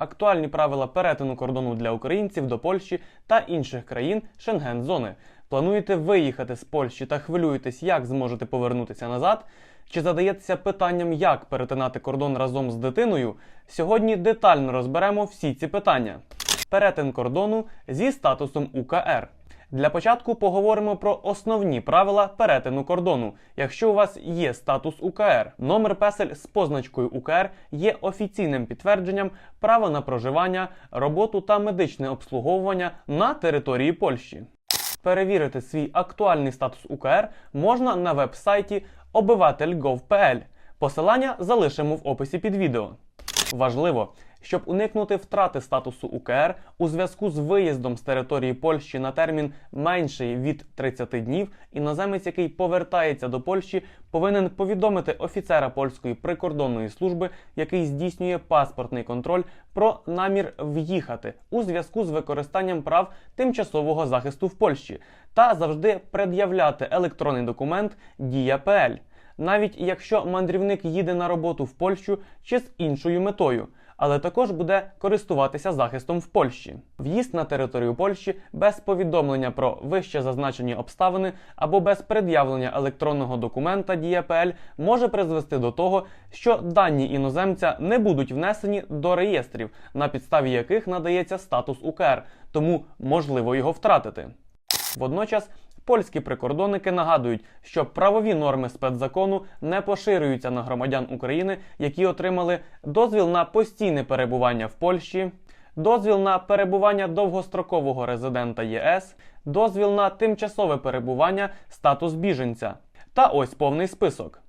Актуальні правила перетину кордону для українців до Польщі та інших країн Шенген-зони. Плануєте виїхати з Польщі та хвилюєтесь, як зможете повернутися назад? Чи задаєтеся питанням, як перетинати кордон разом з дитиною? Сьогодні детально розберемо всі ці питання. Перетин кордону зі статусом УКР. Для початку поговоримо про основні правила перетину кордону. Якщо у вас є статус УКР, номер песель з позначкою УКР є офіційним підтвердженням права на проживання, роботу та медичне обслуговування на території Польщі. Перевірити свій актуальний статус УКР можна на веб-сайті обиватель.gov.pl. Посилання залишимо в описі під відео. Важливо, щоб уникнути втрати статусу УКР у зв'язку з виїздом з території Польщі на термін менший від 30 днів, іноземець, який повертається до Польщі, повинен повідомити офіцера польської прикордонної служби, який здійснює паспортний контроль, про намір в'їхати у зв'язку з використанням прав тимчасового захисту в Польщі, та завжди пред'являти електронний документ Дія ПЛ навіть якщо мандрівник їде на роботу в Польщу чи з іншою метою, але також буде користуватися захистом в Польщі. В'їзд на територію Польщі без повідомлення про вище зазначені обставини або без пред'явлення електронного документа ДІАПЛ може призвести до того, що дані іноземця не будуть внесені до реєстрів, на підставі яких надається статус УКР, тому можливо його втратити. Водночас польські прикордонники нагадують, що правові норми спецзакону не поширюються на громадян України, які отримали дозвіл на постійне перебування в Польщі, дозвіл на перебування довгострокового резидента ЄС, дозвіл на тимчасове перебування статус біженця. Та ось повний список.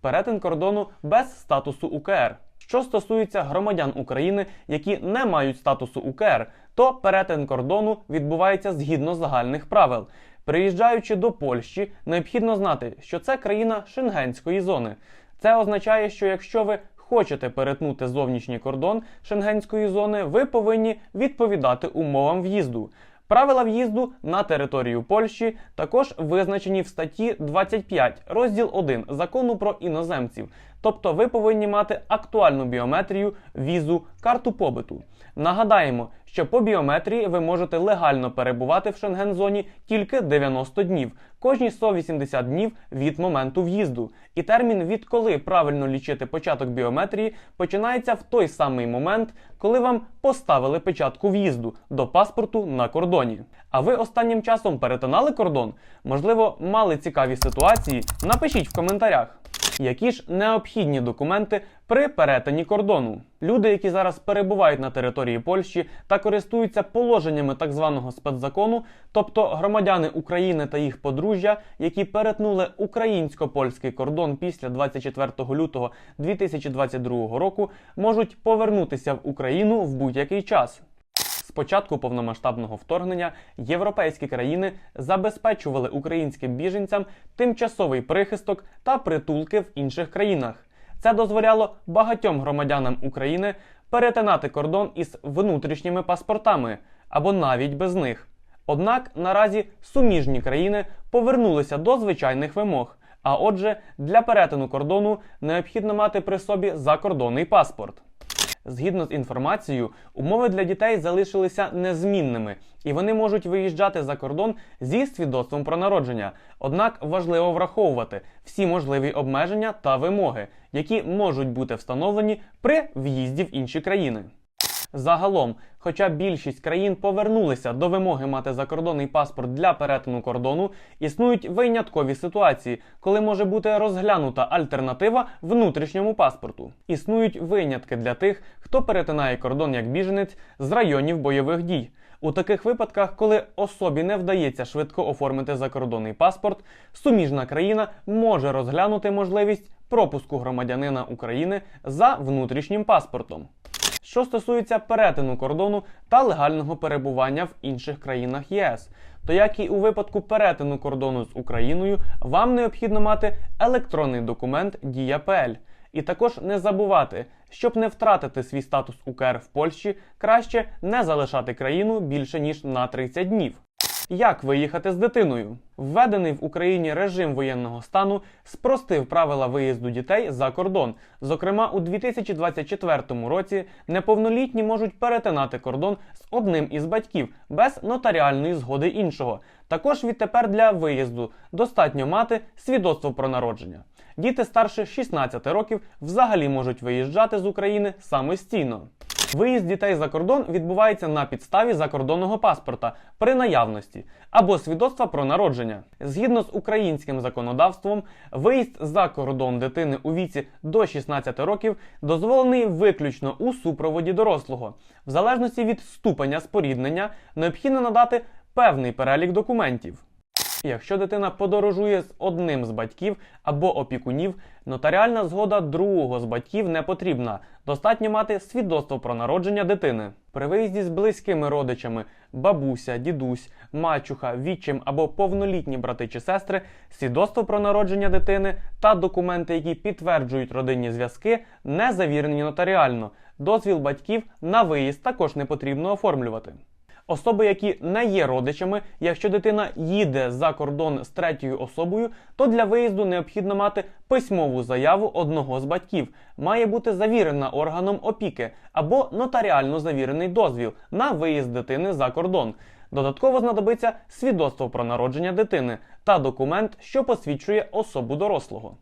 Перетин кордону без статусу УКР. Що стосується громадян України, які не мають статусу УКР, то перетин кордону відбувається згідно загальних правил. Приїжджаючи до Польщі, необхідно знати, що це країна шенгенської зони. Це означає, що якщо ви хочете перетнути зовнішній кордон шенгенської зони, ви повинні відповідати умовам в'їзду. Правила в'їзду на територію Польщі також визначені в статті 25, розділ 1 закону про іноземців. Тобто ви повинні мати актуальну біометрію, візу, карту побиту. Нагадаємо, що по біометрії ви можете легально перебувати в Шенген-зоні тільки 90 днів, кожні 180 днів від моменту в'їзду. І термін, відколи правильно лічити початок біометрії, починається в той самий момент, коли вам поставили печатку в'їзду до паспорту на кордоні. А ви останнім часом перетинали кордон? Можливо, мали цікаві ситуації? Напишіть в коментарях. Які ж необхідні документи при перетині кордону? Люди, які зараз перебувають на території Польщі та користуються положеннями так званого спецзакону, тобто громадяни України та їх подружжя, які перетнули українсько-польський кордон після 24 лютого 2022 року, можуть повернутися в Україну в будь-який час. Початку повномасштабного вторгнення європейські країни забезпечували українським біженцям тимчасовий прихисток та притулки в інших країнах. Це дозволяло багатьом громадянам України перетинати кордон із внутрішніми паспортами або навіть без них. Однак наразі суміжні країни повернулися до звичайних вимог. А отже, для перетину кордону необхідно мати при собі закордонний паспорт. Згідно з інформацією, умови для дітей залишилися незмінними, і вони можуть виїжджати за кордон зі свідоцтвом про народження. Однак важливо враховувати всі можливі обмеження та вимоги, які можуть бути встановлені при в'їзді в інші країни. Загалом, хоча більшість країн повернулися до вимоги мати закордонний паспорт для перетину кордону, існують виняткові ситуації, коли може бути розглянута альтернатива внутрішньому паспорту. Існують винятки для тих, хто перетинає кордон як біженець з районів бойових дій. У таких випадках, коли особі не вдається швидко оформити закордонний паспорт, суміжна країна може розглянути можливість пропуску громадянина України за внутрішнім паспортом. Що стосується перетину кордону та легального перебування в інших країнах ЄС, то як і у випадку перетину кордону з Україною, вам необхідно мати електронний документ Дія ПЛ. І також не забувати, щоб не втратити свій статус УКР в Польщі, краще не залишати країну більше ніж на 30 днів. Як виїхати з дитиною? Введений в Україні режим воєнного стану спростив правила виїзду дітей за кордон. Зокрема, у 2024 році неповнолітні можуть перетинати кордон з одним із батьків без нотаріальної згоди іншого. Також відтепер для виїзду достатньо мати свідоцтво про народження. Діти старше 16 років взагалі можуть виїжджати з України самостійно. Виїзд дітей за кордон відбувається на підставі закордонного паспорта при наявності або свідоцтва про народження. Згідно з українським законодавством, виїзд за кордон дитини у віці до 16 років дозволений виключно у супроводі дорослого. В залежності від ступеня споріднення необхідно надати певний перелік документів. Якщо дитина подорожує з одним з батьків або опікунів, нотаріальна згода другого з батьків не потрібна. Достатньо мати свідоцтво про народження дитини. При виїзді з близькими родичами бабуся, дідусь, мачуха, відчим або повнолітні брати чи сестри, свідоцтво про народження дитини та документи, які підтверджують родинні зв'язки, не завірені нотаріально. Дозвіл батьків на виїзд також не потрібно оформлювати. Особи, які не є родичами, якщо дитина їде за кордон з третьою особою, то для виїзду необхідно мати письмову заяву одного з батьків. Має бути завірена органом опіки або нотаріально завірений дозвіл на виїзд дитини за кордон. Додатково знадобиться свідоцтво про народження дитини та документ, що посвідчує особу дорослого.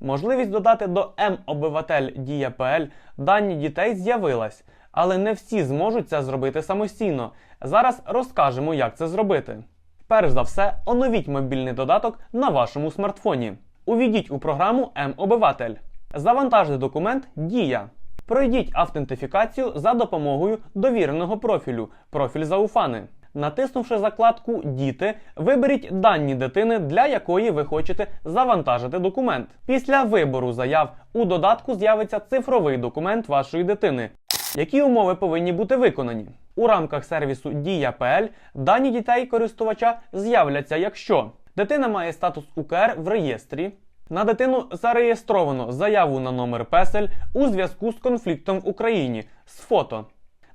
Можливість додати до М-обиватель Дія ПЛ дані дітей з'явилась, але не всі зможуть це зробити самостійно. Зараз розкажемо, як це зробити. Перш за все, оновіть мобільний додаток на вашому смартфоні. Увійдіть у програму М-обиватель. Завантажте документ Дія. Пройдіть автентифікацію за допомогою довіреного профілю профіль Зауфани. Натиснувши закладку Діти, виберіть дані дитини, для якої ви хочете завантажити документ. Після вибору заяв у додатку з'явиться цифровий документ вашої дитини. Які умови повинні бути виконані? У рамках сервісу Дія.пл дані дітей користувача з'являться, якщо дитина має статус УКР в реєстрі. На дитину зареєстровано заяву на номер песель у зв'язку з конфліктом в Україні з фото.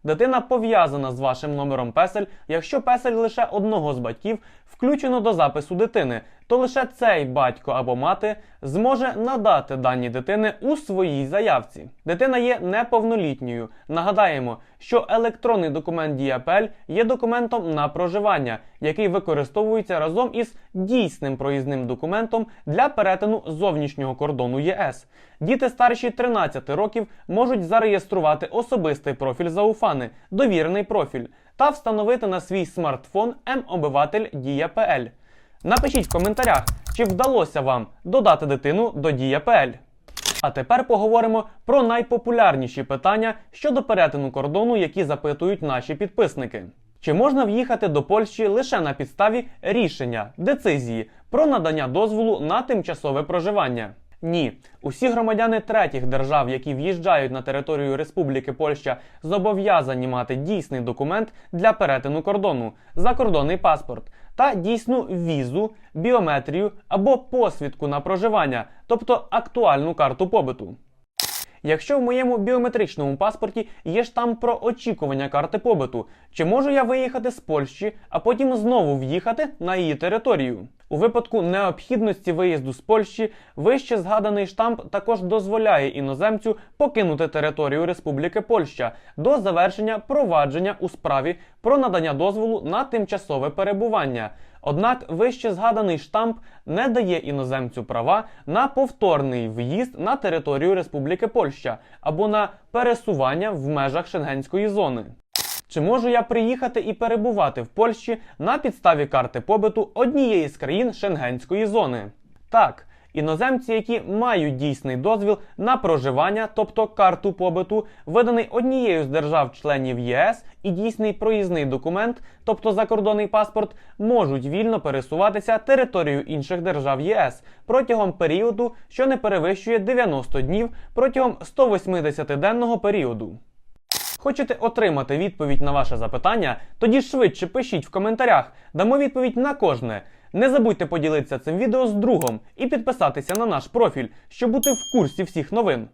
Дитина пов'язана з вашим номером песель, якщо песель лише одного з батьків включено до запису дитини, то лише цей батько або мати зможе надати дані дитини у своїй заявці. Дитина є неповнолітньою. Нагадаємо, що електронний документ Діапель є документом на проживання, який використовується разом із дійсним проїзним документом для перетину зовнішнього кордону ЄС. Діти старші 13 років можуть зареєструвати особистий профіль Зауфани, довірений профіль, та встановити на свій смартфон М-обиватель Дія.пл. Напишіть в коментарях, чи вдалося вам додати дитину до Дія.пл. А тепер поговоримо про найпопулярніші питання щодо перетину кордону, які запитують наші підписники. Чи можна в'їхати до Польщі лише на підставі рішення децизії про надання дозволу на тимчасове проживання? Ні, усі громадяни третіх держав, які в'їжджають на територію Республіки Польща, зобов'язані мати дійсний документ для перетину кордону, закордонний паспорт та дійсну візу, біометрію або посвідку на проживання, тобто актуальну карту побиту. Якщо в моєму біометричному паспорті є штамп про очікування карти побиту, чи можу я виїхати з Польщі, а потім знову в'їхати на її територію? У випадку необхідності виїзду з Польщі, вище згаданий штамп також дозволяє іноземцю покинути територію Республіки Польща до завершення провадження у справі про надання дозволу на тимчасове перебування. Однак вище згаданий штамп не дає іноземцю права на повторний в'їзд на територію Республіки Польща або на пересування в межах шенгенської зони. Чи можу я приїхати і перебувати в Польщі на підставі карти побиту однієї з країн шенгенської зони? Так. Іноземці, які мають дійсний дозвіл на проживання, тобто карту побиту, виданий однією з держав-членів ЄС і дійсний проїзний документ, тобто закордонний паспорт, можуть вільно пересуватися територією інших держав ЄС протягом періоду, що не перевищує 90 днів протягом 180-денного періоду. Хочете отримати відповідь на ваше запитання? Тоді швидше пишіть в коментарях, дамо відповідь на кожне. Не забудьте поділитися цим відео з другом і підписатися на наш профіль, щоб бути в курсі всіх новин.